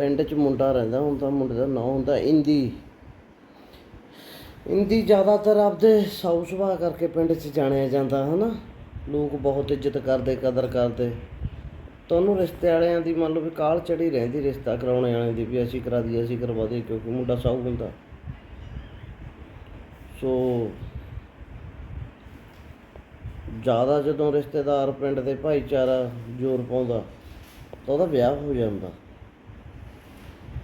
ਪਿੰਡ 'ਚ ਮੁੰਡਾ ਰਹਿੰਦਾ ਹੁੰਦਾ, ਮੁੰਡੇ ਦਾ ਨਾਂ ਹੁੰਦਾ ਇੰਦੀ। ਇੰਦੀ ਜ਼ਿਆਦਾਤਰ ਆਪਦੇ ਸਾਊ ਸੁਭਾਅ ਕਰਕੇ ਪਿੰਡ 'ਚ ਜਾਣਿਆ ਜਾਂਦਾ, ਹਨਾ? ਲੋਕ ਬਹੁਤ ਇੱਜ਼ਤ ਕਰਦੇ, ਕਦਰ ਕਰਦੇ। ਤਾਂ ਉਹਨੂੰ ਰਿਸ਼ਤੇ ਵਾਲਿਆਂ ਦੀ ਮੰਨ ਲਓ ਵੀ ਕਾਲ ਚੜੀ ਰਹਿੰਦੀ, ਰਿਸ਼ਤਾ ਕਰਾਉਣੇ ਵਾਲਿਆਂ ਦੀ ਵੀ ਅਸੀਂ ਕਰਾ ਦਈਏ, ਅਸੀਂ ਕਰਵਾ ਦਈਏ, ਕਿਉਂਕਿ ਮੁੰਡਾ ਸਾਊ ਹੁੰਦਾ। ਸੋ ਜ਼ਿਆਦਾ ਜਦੋਂ ਰਿਸ਼ਤੇਦਾਰ ਪਿੰਡ ਦੇ ਭਾਈਚਾਰਾ ਜ਼ੋਰ ਪਾਉਂਦਾ, ਤਾਂ ਉਹਦਾ ਵਿਆਹ ਹੋ ਜਾਂਦਾ।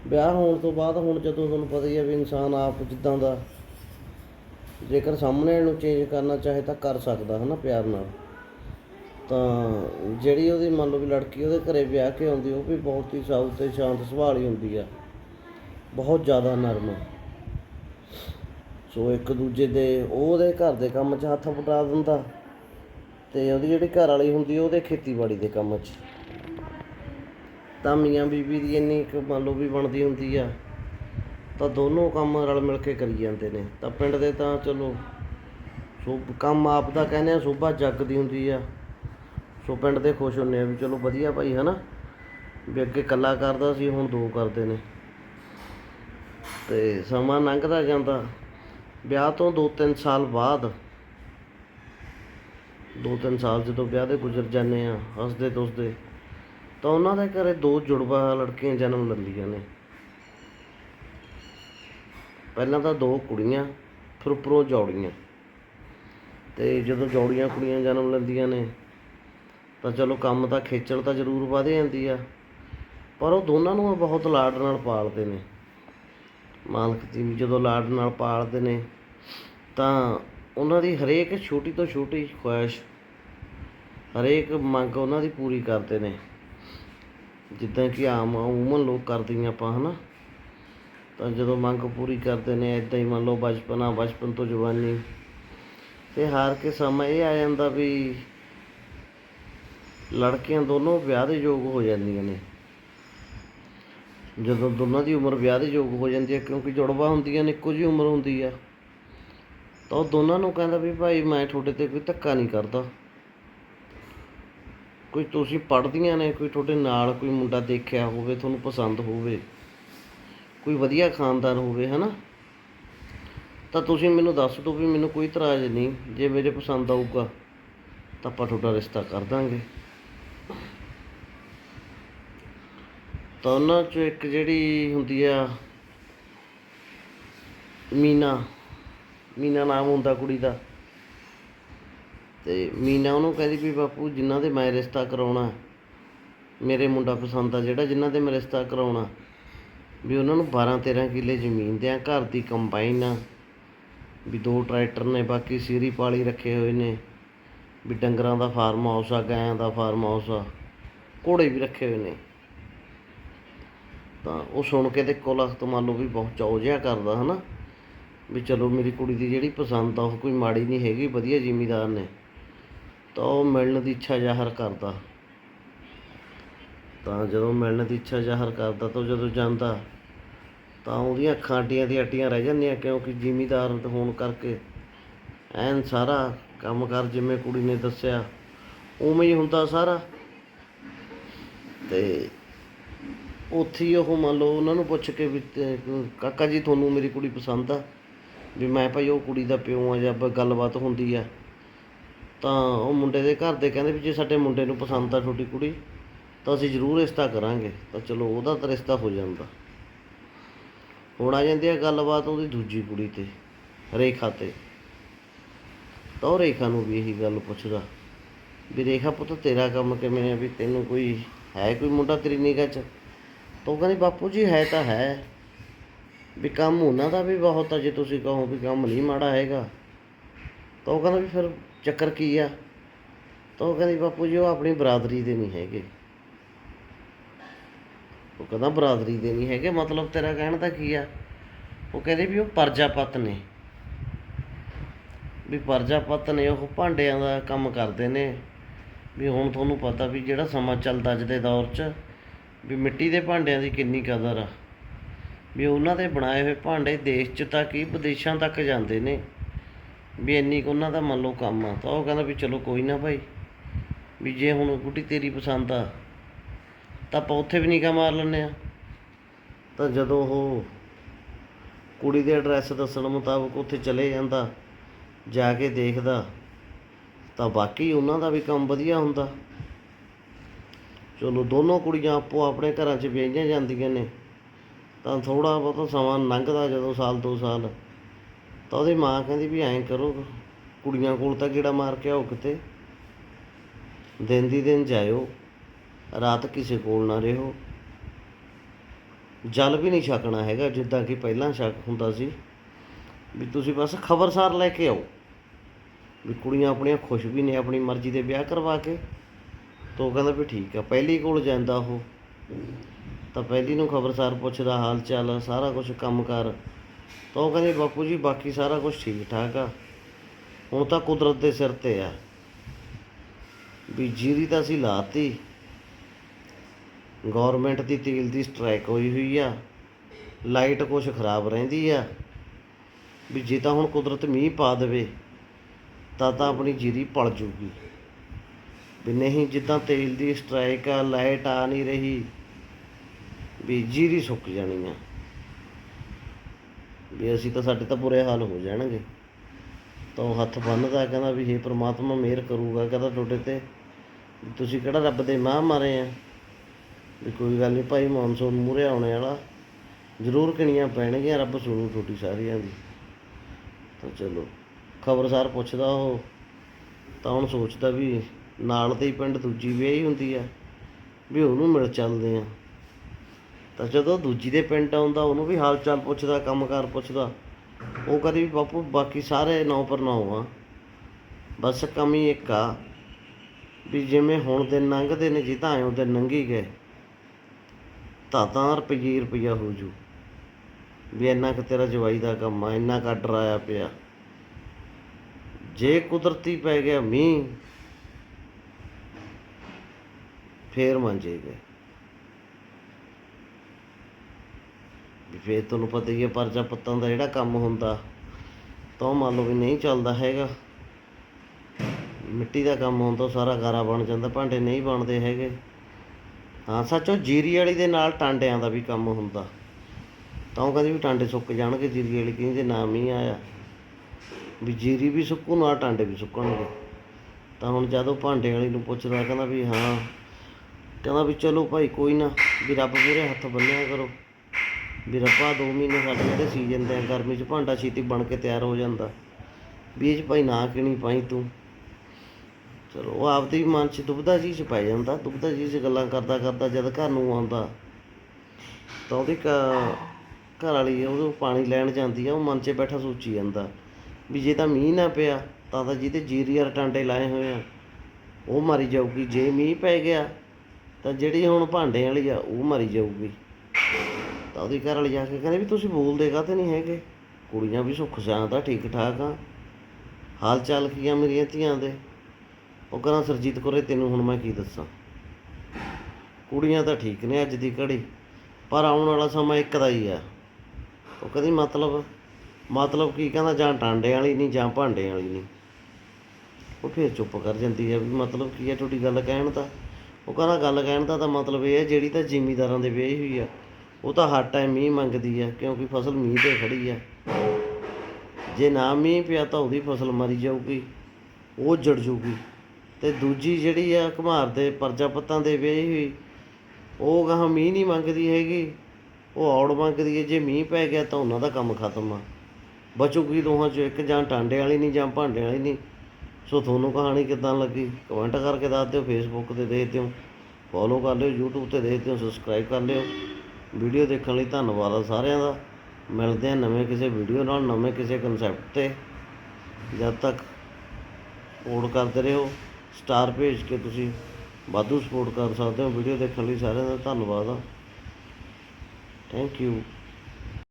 ਵਿਆਹ ਹੋਣ ਤੋਂ ਬਾਅਦ ਹੁਣ ਜਦੋਂ ਤੁਹਾਨੂੰ ਪਤਾ ਹੀ ਹੈ ਵੀ ਇਨਸਾਨ ਆਪ ਜਿੱਦਾਂ ਦਾ ਜੇਕਰ ਸਾਹਮਣੇ ਵਾਲੇ ਨੂੰ ਚੇਂਜ ਕਰਨਾ ਚਾਹੇ ਤਾਂ ਕਰ ਸਕਦਾ ਹੈ ਨਾ ਪਿਆਰ ਨਾਲ। ਤਾਂ ਜਿਹੜੀ ਉਹਦੀ ਮੰਨ ਲਓ ਵੀ ਲੜਕੀ ਉਹਦੇ ਘਰੇ ਵਿਆਹ ਕੇ ਆਉਂਦੀ, ਉਹ ਵੀ ਬਹੁਤ ਹੀ ਸਾਊ ਤੇ ਸ਼ਾਂਤ ਸੁਭਾਅ ਵਾਲੀ ਹੁੰਦੀ ਆ। ਬਹੁਤ ਜ਼ਿਆਦਾ ਨਰਮ ਸੋ ਇੱਕ ਦੂਜੇ ਦੇ ਉਹ ਉਹਦੇ ਘਰ ਦੇ ਕੰਮ 'ਚ ਹੱਥ ਵਟਾ ਦਿੰਦਾ ਤੇ ਉਹਦੀ ਜਿਹੜੀ ਘਰ ਵਾਲੀ ਹੁੰਦੀ ਉਹਦੇ ਖੇਤੀਬਾੜੀ ਦੇ ਕੰਮ 'ਚ। ਤਾਂ ਮੀਆਂ ਬੀਬੀ ਦੀ ਇੰਨੀ ਕੁ ਮੰਨ ਲਓ ਵੀ ਬਣਦੀ ਹੁੰਦੀ ਆ, ਤਾਂ ਦੋਨੋਂ ਕੰਮ ਰਲ ਮਿਲ ਕੇ ਕਰੀ ਜਾਂਦੇ ਨੇ। ਤਾਂ ਪਿੰਡ ਦੇ ਤਾਂ ਚਲੋ, ਸੋ ਕੰਮ ਆਪ ਦਾ ਕਹਿੰਦੇ ਆ, ਸੋਭਾ ਜੱਗ ਦੀ ਹੁੰਦੀ ਆ। ਸੋ ਪਿੰਡ ਦੇ ਖੁਸ਼ ਹੁੰਨੇ ਆ ਵੀ ਚਲੋ ਵਧੀਆ ਭਾਈ, ਹਨਾ? ਵੀ ਅੱਗੇ ਇਕੱਲਾ ਕਰਦਾ ਸੀ, ਹੁਣ ਦੋ ਕਰਦੇ ਨੇ। ਤੇ ਸਮਾਂ ਲੰਘਦਾ ਜਾਂਦਾ। ਵਿਆਹ ਤੋਂ 2-3 ਸਾਲ ਬਾਅਦ 2-3 ਸਾਲ ਜਦੋਂ ਵਿਆਹ ਦੇ ਗੁਜ਼ਰ ਜਾਂਦੇ ਆ ਹੱਸਦੇ ਦੁੱਸਦੇ ਤਾਂ ਉਹਨਾਂ ਦੇ ਘਰੇ ਦੋ ਜੁੜਵਾ ਲੜਕੀਆਂ ਜਨਮ ਲੈਂਦੀਆਂ ਨੇ। ਪਹਿਲਾਂ ਤਾਂ ਦੋ ਕੁੜੀਆਂ, ਫਿਰ ਉੱਪਰੋਂ ਜੋੜੀਆਂ। ਤੇ ਜਦੋਂ ਜੋੜੀਆਂ ਕੁੜੀਆਂ ਜਨਮ ਲੈਂਦੀਆਂ ਨੇ, ਤਾਂ ਚਲੋ ਕੰਮ ਤਾਂ ਖੇਚਲ ਤਾਂ ਜ਼ਰੂਰ ਵਧ ਜਾਂਦੀ ਆ, ਪਰ ਉਹ ਦੋਨਾਂ ਨੂੰ ਬਹੁਤ ਲਾਡ ਨਾਲ ਪਾਲਦੇ ਨੇ। ਮਾਲਕ ਜੀ ਵੀ ਜਦੋਂ ਲਾਡ ਨਾਲ ਪਾਲਦੇ ਨੇ, ਤਾਂ ਉਹਨਾਂ ਦੀ ਹਰੇਕ ਛੋਟੀ ਤੋਂ ਛੋਟੀ ਖੁਆਇਸ਼, ਹਰੇਕ ਮੰਗ ਉਹਨਾਂ ਦੀ ਪੂਰੀ ਕਰਦੇ ਨੇ। ਜਿੱਦਾਂ ਕਿ ਆਮ ਉਮਨ ਲੋਕ ਕਰਦੀਆਂ ਆਪਾਂ, ਹਨਾ? ਤਾਂ ਜਦੋਂ ਮੰਗ ਪੂਰੀ ਕਰਦੇ ਨੇ ਇਦਾਂ ਹੀ ਮੰਨ ਲਓ ਬਚਪਨਾ ਬਚਪਨ ਤੋਂ ਜਵਾਨੀ। ਤੇ ਹਾਰ ਕੇ ਸਮਾਂ ਇਹ ਆ ਜਾਂਦਾ ਵੀ ਲੜਕੀਆਂ ਦੋਨੋਂ ਵਿਆਹ ਦੇ ਯੋਗ ਹੋ ਜਾਂਦੀਆਂ ਨੇ। ਜਦੋਂ ਦੋਨਾਂ ਦੀ ਉਮਰ ਵਿਆਹ ਦੇ ਯੋਗ ਹੋ ਜਾਂਦੀ ਹੈ, ਕਿਉਂਕਿ ਜੁੜਵਾ ਹੁੰਦੀਆਂ ਨੇ, ਇੱਕੋ ਜਿਹੀ ਉਮਰ ਹੁੰਦੀ ਆ। ਤਾਂ ਉਹ ਦੋਨਾਂ ਨੂੰ ਕਹਿੰਦਾ ਵੀ ਭਾਈ ਮੈਂ ਤੁਹਾਡੇ ਤੇ ਕੋਈ ਧੱਕਾ ਨਹੀਂ ਕਰਦਾ। ਕੋਈ ਤੁਸੀਂ ਪੜ੍ਹਦੀਆਂ ਨੇ, ਕੋਈ ਤੁਹਾਡੇ ਨਾਲ ਕੋਈ ਮੁੰਡਾ ਦੇਖਿਆ ਹੋਵੇ, ਤੁਹਾਨੂੰ ਪਸੰਦ ਹੋਵੇ, ਕੋਈ ਵਧੀਆ ਖਾਨਦਾਨ ਹੋਵੇ ਹੈ ਨਾ ਤਾਂ ਤੁਸੀਂ ਮੈਨੂੰ ਦੱਸ ਦਿਓ ਵੀ ਮੈਨੂੰ ਕੋਈ ਇਤਰਾਜ਼ ਨਹੀਂ, ਜੇ ਮੇਰੇ ਪਸੰਦ ਆਊਗਾ, ਤਾਂ ਆਪਾਂ ਤੁਹਾਡਾ ਰਿਸ਼ਤਾ ਕਰ ਦਾਂਗੇ। ਤਾਂ ਉਹਨਾਂ ਚੋਂ ਇੱਕ ਜਿਹੜੀ ਹੁੰਦੀ ਆ, ਮੀਨਾ ਮੀਨਾ ਨਾਮ ਹੁੰਦਾ ਕੁੜੀ ਦਾ। ਤੇ ਮੀਨਾ ਉਹਨੂੰ ਕਹਿੰਦੀ ਵੀ ਬਾਪੂ ਜਿਨ੍ਹਾਂ ਦੇ ਮੈਂ ਰਿਸ਼ਤਾ ਕਰਾਉਣਾ, ਮੇਰੇ ਮੁੰਡਾ ਪਸੰਦ ਆ ਜਿਹੜਾ ਜਿਨ੍ਹਾਂ ਦੇ ਮੈਂ ਰਿਸ਼ਤਾ ਕਰਾਉਣਾ। ਵੀ ਉਹਨਾਂ ਨੂੰ 12 13 ਕਿੱਲੇ ਜ਼ਮੀਨ ਦੇ ਆ ਘਰ ਦੀ ਕੰਬਾਈਨ ਆ, ਵੀ ਦੋ ਟਰੈਕਟਰ ਨੇ, ਬਾਕੀ ਸੀਰੀ ਪਾਲੀ ਰੱਖੇ ਹੋਏ ਨੇ, ਵੀ ਡੰਗਰਾਂ ਦਾ ਫਾਰਮ ਹਾਊਸ ਆ, ਗਾਇਆਂ ਦਾ ਫਾਰਮ ਹਾਊਸ ਆ, ਘੋੜੇ ਵੀ ਰੱਖੇ ਹੋਏ ਨੇ। ਤਾਂ ਉਹ ਸੁਣ ਕੇ ਤੇ ਕੋਲਖਤ ਮੰਨ ਲਓ ਵੀ ਬਹੁਤ ਚਾਅ ਜਿਹਾ ਕਰਦਾ, ਹਨਾ? ਵੀ ਚਲੋ ਮੇਰੀ ਕੁੜੀ ਦੀ ਜਿਹੜੀ ਪਸੰਦ ਆ, ਉਹ ਕੋਈ ਮਾੜੀ ਨਹੀਂ ਹੈਗੀ, ਵਧੀਆ ਜ਼ਿਮੀਦਾਰ ਨੇ। ਤਾਂ ਉਹ ਮਿਲਣ ਦੀ ਇੱਛਾ ਜ਼ਾਹਰ ਕਰਦਾ। ਤਾਂ ਜਦੋਂ ਮਿਲਣ ਦੀ ਇੱਛਾ ਜ਼ਾਹਰ ਕਰਦਾ ਤਾਂ ਜਦੋਂ ਜਾਂਦਾ, ਤਾਂ ਉਹਦੀਆਂ ਅੱਖਾਂ ਅੱਡੀਆਂ ਦੀ ਅੱਡੀਆਂ ਰਹਿ ਜਾਂਦੀਆਂ ਕਿਉਂਕਿ ਜ਼ਿਮੀਦਾਰ ਹੋਣ ਕਰਕੇ ਐਨ ਸਾਰਾ ਕੰਮ ਕਰ ਜਿਵੇਂ ਕੁੜੀ ਨੇ ਦੱਸਿਆ, ਉਵੇਂ ਹੀ ਹੁੰਦਾ ਸਾਰਾ। ਤੇ ਉੱਥੇ ਹੀ ਉਹ ਮੰਨ ਲਓ ਉਹਨਾਂ ਨੂੰ ਪੁੱਛ ਕੇ ਵੀ ਕਾਕਾ ਜੀ, ਤੁਹਾਨੂੰ ਮੇਰੀ ਕੁੜੀ ਪਸੰਦ ਆ? ਵੀ ਮੈਂ ਭਾਈ ਉਹ ਕੁੜੀ ਦਾ ਪਿਓ ਆ ਜਾਂ ਗੱਲਬਾਤ ਹੁੰਦੀ ਆ। ਤਾਂ ਉਹ ਮੁੰਡੇ ਦੇ ਘਰ ਦੇ ਕਹਿੰਦੇ ਵੀ ਜੇ ਸਾਡੇ ਮੁੰਡੇ ਨੂੰ ਪਸੰਦ ਆ ਤੁਹਾਡੀ ਕੁੜੀ, ਤਾਂ ਅਸੀਂ ਜ਼ਰੂਰ ਰਿਸ਼ਤਾ ਕਰਾਂਗੇ। ਤਾਂ ਚਲੋ ਉਹਦਾ ਤਾਂ ਰਿਸ਼ਤਾ ਹੋ ਜਾਂਦਾ। ਹੁਣ ਆ ਜਾਂਦੀ ਆ ਗੱਲਬਾਤ ਉਹਦੀ ਦੂਜੀ ਕੁੜੀ ਤੇ, ਰੇਖਾ ਤੇ। ਤਾਂ ਉਹ ਰੇਖਾ ਨੂੰ ਵੀ ਇਹੀ ਗੱਲ ਪੁੱਛਦਾ, ਵੀ ਰੇਖਾ ਪੁੱਤ ਤੇਰਾ ਕੰਮ ਕਿਵੇਂ ਆ? ਵੀ ਤੈਨੂੰ ਕੋਈ ਹੈ ਕੋਈ ਮੁੰਡਾ ਤੇਰੀ ਨਿਗਾਹ 'ਚ? ਤਾਂ ਉਹ ਕਹਿੰਦੀ, ਬਾਪੂ ਜੀ ਹੈ ਤਾਂ ਹੈ। ਵੀ ਕੰਮ ਉਹਨਾਂ ਦਾ ਵੀ ਬਹੁਤ ਆ, ਜੇ ਤੁਸੀਂ ਕਹੋ ਵੀ ਕੰਮ ਨਹੀਂ ਮਾੜਾ ਹੈਗਾ। ਤਾਂ ਉਹ ਕਹਿੰਦਾ ਵੀ ਫਿਰ ਚੱਕਰ ਕੀ ਆ? ਤਾਂ ਉਹ ਕਹਿੰਦੀ, ਬਾਪੂ ਜੀ, ਉਹ ਆਪਣੀ ਬਰਾਦਰੀ ਦੇ ਨਹੀਂ ਹੈਗੇ। ਉਹ ਕਹਿੰਦਾ, ਬਰਾਦਰੀ ਦੇ ਨਹੀਂ ਹੈਗੇ, ਮਤਲਬ ਤੇਰਾ ਕਹਿਣ ਦਾ ਕੀ ਆ? ਉਹ ਕਹਿੰਦੇ ਵੀ ਉਹ ਪਰਜਾਪਤ ਨੇ। ਵੀ ਪਰਜਾਪਤ ਨੇ, ਉਹ ਭਾਂਡਿਆਂ ਦਾ ਕੰਮ ਕਰਦੇ ਨੇ। ਵੀ ਹੁਣ ਤੁਹਾਨੂੰ ਪਤਾ ਵੀ ਜਿਹੜਾ ਸਮਾਂ ਚੱਲਦਾ ਅੱਜ ਦੇ ਦੌਰ 'ਚ, ਵੀ ਮਿੱਟੀ ਦੇ ਭਾਂਡਿਆਂ ਦੀ ਕਿੰਨੀ ਕਦਰ ਆ। ਵੀ ਉਹਨਾਂ ਦੇ ਬਣਾਏ ਹੋਏ ਭਾਂਡੇ ਦੇਸ਼ 'ਚ ਤਾਂ ਕੀ ਵਿਦੇਸ਼ਾਂ ਤੱਕ ਜਾਂਦੇ ਨੇ। ਵੀ ਇੰਨੀ ਕੁ ਉਹਨਾਂ ਦਾ ਮੰਨ ਲਓ ਕੰਮ ਆ, ਤਾਂ ਉਹ ਕਹਿੰਦਾ ਵੀ ਚਲੋ ਕੋਈ ਨਾ ਭਾਈ, ਵੀ ਜੇ ਹੁਣ ਗੁੱਡੀ ਤੇਰੀ ਪਸੰਦ ਆ, ਤਾਂ ਆਪਾਂ ਉੱਥੇ ਵੀ ਨਿਗਾਹ ਮਾਰ ਲੈਂਦੇ ਆ ਤਾਂ ਜਦੋਂ ਉਹ ਕੁੜੀ ਦੇ ਐਡਰੈਸ ਦੱਸਣ ਮੁਤਾਬਕ ਉੱਥੇ ਚਲੇ ਜਾਂਦਾ, ਜਾ ਕੇ ਦੇਖਦਾ, ਤਾਂ ਬਾਕੀ ਉਹਨਾਂ ਦਾ ਵੀ ਕੰਮ ਵਧੀਆ ਹੁੰਦਾ। ਚਲੋ ਦੋਨੋਂ ਕੁੜੀਆਂ ਆਪੋ ਆਪਣੇ ਘਰਾਂ 'ਚ ਵਿਆਹੀਆਂ ਜਾਂਦੀਆਂ ਨੇ, ਤਾਂ ਥੋੜਾ ਬਹੁਤਾ ਸਮਾਂ ਲੰਘਦਾ ਜਦੋਂ ਸਾਲ ਦੋ ਸਾਲ। ਤਾਂ ਉਹਦੀ ਮਾਂ ਕਹਿੰਦੀ ਵੀ ਐਂ ਕਰੋ, ਕੁੜੀਆਂ ਕੋਲ ਤਾਂ ਗੇੜਾ ਮਾਰ ਕੇ ਆਓ ਕਿਤੇ। ਦਿਨ ਦੀ ਦਿਨ ਜਾਇਓ, ਰਾਤ ਕਿਸੇ ਕੋਲ ਨਾ ਰਹੋ। ਜਲ ਵੀ ਨਹੀਂ ਛਕਣਾ ਹੈਗਾ, ਜਿੱਦਾਂ ਕਿ ਪਹਿਲਾਂ ਛਕ ਹੁੰਦਾ ਸੀ। ਵੀ ਤੁਸੀਂ ਬਸ ਖਬਰਸਾਰ ਲੈ ਕੇ ਆਓ। ਵੀ ਕੁੜੀਆਂ ਆਪਣੀਆਂ ਖੁਸ਼ ਵੀ ਨੇ ਆਪਣੀ ਮਰਜ਼ੀ ਦੇ ਵਿਆਹ ਕਰਵਾ ਕੇ। ਤਾਂ ਉਹ ਕਹਿੰਦਾ ਵੀ ਠੀਕ ਆ, ਪਹਿਲੀ ਕੋਲ ਜਾਂਦਾ ਉਹ। ਤਾਂ ਪਹਿਲੀ ਨੂੰ ਖਬਰਸਾਰ ਪੁੱਛਦਾ, ਹਾਲ ਚਾਲ, ਸਾਰਾ ਕੁਝ ਕੰਮਕਾਰ ਤਾਂ ਉਹ ਕਹਿੰਦੇ, ਬਾਪੂ ਜੀ, ਬਾਕੀ ਸਾਰਾ ਕੁਝ ਠੀਕ ਠਾਕ ਆ। ਹੁਣ ਤਾਂ ਕੁਦਰਤ ਦੇ ਸਿਰ ਤੇ ਆ। ਵੀ ਜੀਰੀ ਤਾਂ ਅਸੀਂ ਲਾਤੀ। ਗਵਰਨਮੈਂਟ ਦੀ ਤੇਲ ਦੀ ਸਟ੍ਰਾਈਕ ਹੋਈ ਹੋਈ ਆ। ਲਾਈਟ ਕੁਛ ਖਰਾਬ ਰਹਿੰਦੀ ਆ। ਵੀ ਜੇ ਤਾਂ ਹੁਣ ਕੁਦਰਤ ਮੀਂਹ ਪਾ ਦੇਵੇ, ਤਾਂ ਤਾਂ ਆਪਣੀ ਜੀਰੀ ਪਲ ਜੂਗੀ। ਵੀ ਨਹੀਂ, ਜਿੱਦਾਂ ਤੇਲ ਦੀ ਸਟ੍ਰਾਈਕ ਆ, ਲਾਈਟ ਆ ਨਹੀਂ ਰਹੀ, ਵੀ ਜੀਰੀ ਸੁੱਕ ਜਾਣੀ ਆ। ਵੀ ਅਸੀਂ ਤਾਂ ਸਾਡੇ ਤਾਂ ਬੁਰੇ ਹਾਲ ਹੋ ਜਾਣਗੇ। ਤਾਂ ਉਹ ਹੱਥ ਬੰਨ੍ਹਦਾ ਕਹਿੰਦਾ ਵੀ ਹੇ ਪ੍ਰਮਾਤਮਾ, ਮਿਹਰ ਕਰੂਗਾ। ਕਹਿੰਦਾ ਤੁਹਾਡੇ ਤੇ ਵੀ ਤੁਸੀਂ ਕਿਹੜਾ ਰੱਬ ਦੇ ਮਾਂ ਮਾਰੇ ਆ? ਵੀ ਕੋਈ ਗੱਲ ਨਹੀਂ ਭਾਈ, ਮੌਨਸੂਨ ਮੂਰੇ ਆਉਣੇ ਵਾਲਾ। ਜ਼ਰੂਰ ਕਿਣੀਆਂ ਪੈਣਗੀਆਂ, ਰੱਬ ਸੁਣੂ ਟੋਟੀ ਸਾਰੀਆਂ ਦੀ। ਤਾਂ ਚਲੋ, ਖਬਰਸਾਰ ਪੁੱਛਦਾ ਉਹ, ਤਾਂ ਹੁਣ ਸੋਚਦਾ ਵੀ ਨਾਲ ਦੇ ਹੀ ਪਿੰਡ ਦੂਜੀ ਵਿਆਹੀ ਹੁੰਦੀ ਆ, ਵੀ ਉਹਨੂੰ ਮਿਲ ਚੱਲਦੇ ਆ। ਤਾਂ ਜਦੋਂ ਦੂਜੀ ਦੇ ਪਿੰਡ ਆਉਂਦਾ, ਉਹਨੂੰ ਵੀ ਹਾਲ ਚਾਲ ਪੁੱਛਦਾ, ਕੰਮਕਾਰ ਪੁੱਛਦਾ, ਉਹ ਕਹਿੰਦੀ ਵੀ ਬਾਪੂ, ਬਾਕੀ ਸਾਰੇ ਨੌ ਪਰ ਨੌ ਆ। ਬਸ ਕਮੀ ਇੱਕ ਆ, ਵੀ ਜਿਵੇਂ ਹੁਣ ਦਿਨ ਲੰਘਦੇ ਨੇ, ਜਿੱਦਾਂ ਆਇਓ ਦਿਨ ਲੰਘੀ ਗਏ, ਤਾਂ ਤਾਂ ਰੁਪਈਏ ਰੁਪਈਆ ਹੋ ਜੂ। ਵੀ ਇੰਨਾ ਕੁ ਤੇਰਾ ਜਵਾਈ ਦਾ ਕੰਮ ਆ, ਇੰਨਾ ਕੁ ਆਰਡਰ ਆਇਆ ਪਿਆ। ਜੇ ਕੁਦਰਤੀ ਪੈ ਗਿਆ ਮੀਂਹ, ਫੇਰ ਮੰਜੇ ਗਏ। ਫੇਰ ਤੁਹਾਨੂੰ ਪਤਾ ਹੀ ਹੈ ਪਰਜਾ ਪੱਤਾਂ ਦਾ ਜਿਹੜਾ ਕੰਮ ਹੁੰਦਾ, ਤਾਂ ਉਹ ਮੰਨ ਲਓ ਵੀ ਨਹੀਂ ਚੱਲਦਾ ਹੈਗਾ। ਮਿੱਟੀ ਦਾ ਕੰਮ ਹੁੰਦਾ, ਉਹ ਸਾਰਾ ਗਾਰਾ ਬਣ ਜਾਂਦਾ, ਭਾਂਡੇ ਨਹੀਂ ਬਣਦੇ ਹੈਗੇ। ਹਾਂ, ਸੱਚੋ ਜੀਰੀ ਵਾਲੀ ਦੇ ਨਾਲ ਟਾਂਡਿਆਂ ਦਾ ਵੀ ਕੰਮ ਹੁੰਦਾ। ਤਾਂ ਉਹ ਕਹਿੰਦੇ ਵੀ ਟਾਂਡੇ ਸੁੱਕ ਜਾਣਗੇ ਜੀਰੀ ਵਾਲੀ, ਕਹਿੰਦੇ ਨਾਮ ਹੀ ਆਇਆ। ਵੀ ਜੀਰੀ ਵੀ ਸੁੱਕੂ ਨਾਲ ਟਾਂਡੇ ਵੀ ਸੁੱਕਣਗੇ। ਤਾਂ ਹੁਣ ਜਦੋਂ ਭਾਂਡੇ ਵਾਲੀ ਨੂੰ ਪੁੱਛਦਾ, ਕਹਿੰਦਾ ਵੀ ਹਾਂ। ਕਹਿੰਦਾ ਵੀ ਚਲੋ ਭਾਈ, ਕੋਈ ਨਾ, ਵੀ ਰੱਬ ਮੇਰੇ ਹੱਥ ਬੰਨਿਆ ਕਰੋ। ਵੀ ਰੱਬਾ, ਦੋ ਮਹੀਨੇ ਸਾਡੇ ਜਿਹੜੇ ਸੀਜ਼ਨ ਦੇ ਗਰਮੀ 'ਚ ਭਾਂਡਾ ਛੇਤੀ ਬਣ ਕੇ ਤਿਆਰ ਹੋ ਜਾਂਦਾ। ਵੀ ਇਹ 'ਚ ਭਾਈ ਨਾ ਕਿਣੀ ਪਾਈ ਤੂੰ। ਚਲੋ, ਉਹ ਆਪਦੇ ਵੀ ਮਨ 'ਚ ਦੁਬਦਾ ਜੀ 'ਚ ਪੈ ਜਾਂਦਾ। ਦੁਬਦਾ ਜੀ 'ਚ ਗੱਲਾਂ ਕਰਦਾ ਕਰਦਾ ਜਦ ਘਰ ਨੂੰ ਆਉਂਦਾ, ਤਾਂ ਉਹਦੀ ਘ- ਘਰ ਵਾਲੀ ਉਹਨੂੰ ਪਾਣੀ ਲੈਣ ਜਾਂਦੀ ਆ, ਉਹ ਮਨ 'ਚ ਬੈਠਾ ਸੋਚੀ ਜਾਂਦਾ। ਵੀ ਜੇ ਤਾਂ ਮੀਂਹ ਨਾ ਪਿਆ, ਤਾਂ ਤਾਂ ਜਿਹਦੇ ਜੀਰੀ ਟਾਂਡੇ ਲਾਏ ਹੋਏ ਆ, ਉਹ ਮਰੀ ਜਾਊਗੀ। ਜੇ ਮੀਂਹ ਪੈ ਗਿਆ, ਤਾਂ ਜਿਹੜੀ ਹੁਣ ਭਾਂਡੇ ਵਾਲੀ ਆ, ਉਹ ਮਰੀ ਜਾਊਗੀ। ਤਾਂ ਉਹਦੀ ਘਰ ਵਾਲੀ ਜਾ ਕੇ ਕਹਿੰਦੇ ਵੀ ਤੁਸੀਂ ਬੋਲਦੇ ਕਾਹਤੇ ਨਹੀਂ ਹੈਗੇ? ਕੁੜੀਆਂ ਵੀ ਸੁੱਖ ਸਾਂ ਤਾਂ ਠੀਕ ਠਾਕ ਆ। ਹਾਲ ਚਾਲ ਕੀ ਆ ਮੇਰੀਆਂ ਧੀਆਂ ਦੇ? ਉਹ ਕਹਿੰਦਾ, ਸਰਜੀਤ ਕੋਰੇ, ਤੈਨੂੰ ਹੁਣ ਮੈਂ ਕੀ ਦੱਸਾਂ? ਕੁੜੀਆਂ ਤਾਂ ਠੀਕ ਨੇ ਅੱਜ ਦੀ ਘੜੀ, ਪਰ ਆਉਣ ਵਾਲਾ ਸਮਾਂ ਇੱਕ ਦਾ ਹੀ ਆ। ਉਹ ਕਹਿੰਦੀ, ਮਤਲਬ ਮਤਲਬ ਕੀ? ਕਹਿੰਦਾ, ਜਾਂ ਟਾਂਡੇ ਵਾਲੀ ਨਹੀਂ, ਜਾਂ ਭਾਂਡੇ ਵਾਲੀ ਨਹੀਂ। ਉਹ ਫਿਰ ਚੁੱਪ ਕਰ ਜਾਂਦੀ ਹੈ ਵੀ ਮਤਲਬ ਕੀ ਹੈ ਤੁਹਾਡੀ ਗੱਲ ਕਹਿਣ ਦਾ? ਉਹ ਕਹਿੰਦਾ, ਗੱਲ ਕਹਿਣ ਦਾ ਤਾਂ ਮਤਲਬ ਇਹ ਹੈ ਜਿਹੜੀ ਤਾਂ ਜ਼ਿਮੀਦਾਰਾਂ ਦੇ ਵਿਆਹੀ ਹੋਈ ਆ ਉਹ ਤਾਂ ਹਰ ਟਾਈਮ ਮੀਂਹ ਮੰਗਦੀ ਆ, ਕਿਉਂਕਿ ਫਸਲ ਮੀਂਹ ਤੇ ਖੜੀ ਆ। ਜੇ ਨਾ ਮੀਂਹ ਪਿਆ ਤਾਂ ਉਹਦੀ ਫਸਲ ਮਰੀ ਜਾਊਗੀ, ਉਹ ਜੜ ਜਾਊਗੀ ਤੇ ਦੂਜੀ ਜਿਹੜੀ ਆ ਘੁਮਾਰ ਦੇ ਪਰਜਾਪਤਾਂ ਦੇ ਵਿਆਹੀ ਹੋਈ, ਉਹ ਗਾਹ ਮੀਂਹ ਨਹੀਂ ਮੰਗਦੀ ਹੈਗੀ, ਉਹ ਔੜ ਮੰਗਦੀ ਹੈ। ਜੇ ਮੀਂਹ ਪੈ ਗਿਆ ਤਾਂ ਉਹਨਾਂ ਦਾ ਕੰਮ ਖਤਮ ਆ। ਬਚੂਗੀ ਦੋਹਾਂ ਚੋਂ ਇੱਕ, ਜਾਂ ਟਾਂਡੇ ਵਾਲੀ ਨਹੀਂ, ਜਾਂ ਭਾਂਡੇ ਵਾਲੀ ਨਹੀਂ। ਸੋ ਤੁਹਾਨੂੰ ਕਹਾਣੀ ਕਿਦਾਂ ਲੱਗੀ? ਕਮੈਂਟ ਕਰਕੇ ਦੱਸ ਦਿਓ ਫੇਸਬੁੱਕ ਤੇ ਦੇਖ ਦਿਓ, ਫੋਲੋ ਕਰ ਲਿਓ, YouTube ਤੇ ਦੇਖਦੇ ਹੋ ਸਬਸਕ੍ਰਾਈਬ ਕਰ ਲਿਓ। ਵੀਡੀਓ ਦੇਖਣ ਲਈ ਧੰਨਵਾਦ ਆ ਸਾਰਿਆਂ ਦਾ। ਮਿਲਦੇ ਆ ਨਵੇਂ ਕਿਸੇ ਵੀਡੀਓ ਨਾਲ, ਨਵੇਂ ਕਿਸੇ ਕਨਸੈਪਟ ਤੇ। ਜਦ ਤੱਕ ਸਪੋਰਟ ਕਰਦੇ ਰਹੋ। ਸਟਾਰ ਭੇਜ ਕੇ ਤੁਸੀਂ ਵਾਧੂ ਸਪੋਰਟ ਕਰ ਸਕਦੇ ਹੋ। ਵੀਡੀਓ ਦੇਖਣ ਲਈ ਸਾਰਿਆਂ ਦਾ ਧੰਨਵਾਦ ਆ। Thank you